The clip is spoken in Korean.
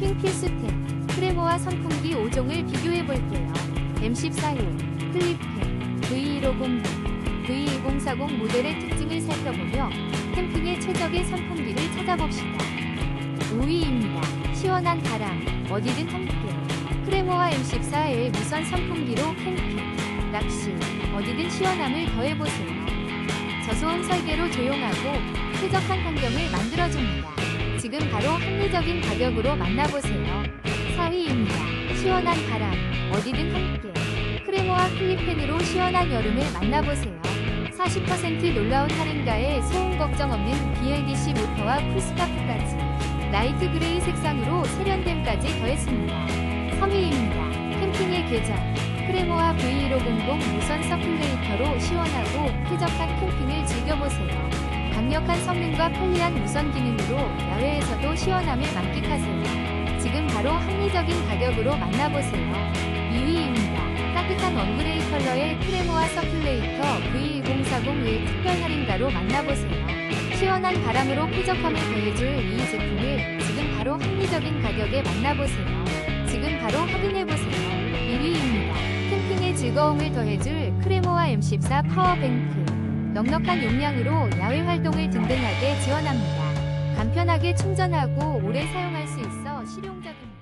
필수템 크레모와 선풍기 5종을 비교해 볼게요. M14호, 클립펜, V150, V1040 모델의 특징을 살펴보며 캠핑에 최적의 선풍기를 찾아봅시다. 5위입니다. 시원한 바람, 어디든 함께. 크레모와 M14의 무선 선풍기로 캠핑, 낚시, 어디든 시원함을 더해보세요. 저소음 설계로 조용하고 쾌적한 환경을 만들어줍니다. 지금 바로 합리적인 가격으로 만나보세요. 4위입니다. 시원한 바람, 어디든 함께. 크레모와 클리펜으로 시원한 여름을 만나보세요. 40% 놀라운 할인가에 소음 걱정 없는 BLDC 모터와 풀스카프까지 라이트 그레이 색상으로 세련됨까지 더했습니다. 3위입니다. 캠핑의 계절 크레모와 V1500 무선 서큘레이터로 시원하고 쾌적한 캠핑을 즐겨보세요. 강력한 성능과 편리한 무선 기능으로 야외에서도 시원함을 만끽하세요. 지금 바로 합리적인 가격으로 만나보세요. 2위입니다. 따뜻한 원그레이 컬러의 크레모와 서큘레이터 V1040을 특별 할인가로 만나보세요. 시원한 바람으로 쾌적함을 더해줄 이 제품을 지금 바로 합리적인 가격에 만나보세요. 지금 바로 확인해보세요. 1위입니다. 캠핑의 즐거움을 더해줄 크레모와 M14 파워뱅크. 넉넉한 용량으로 야외 활동을 든든하게 지원합니다. 간편하게 충전하고 오래 사용할 수 있어 실용적입니다.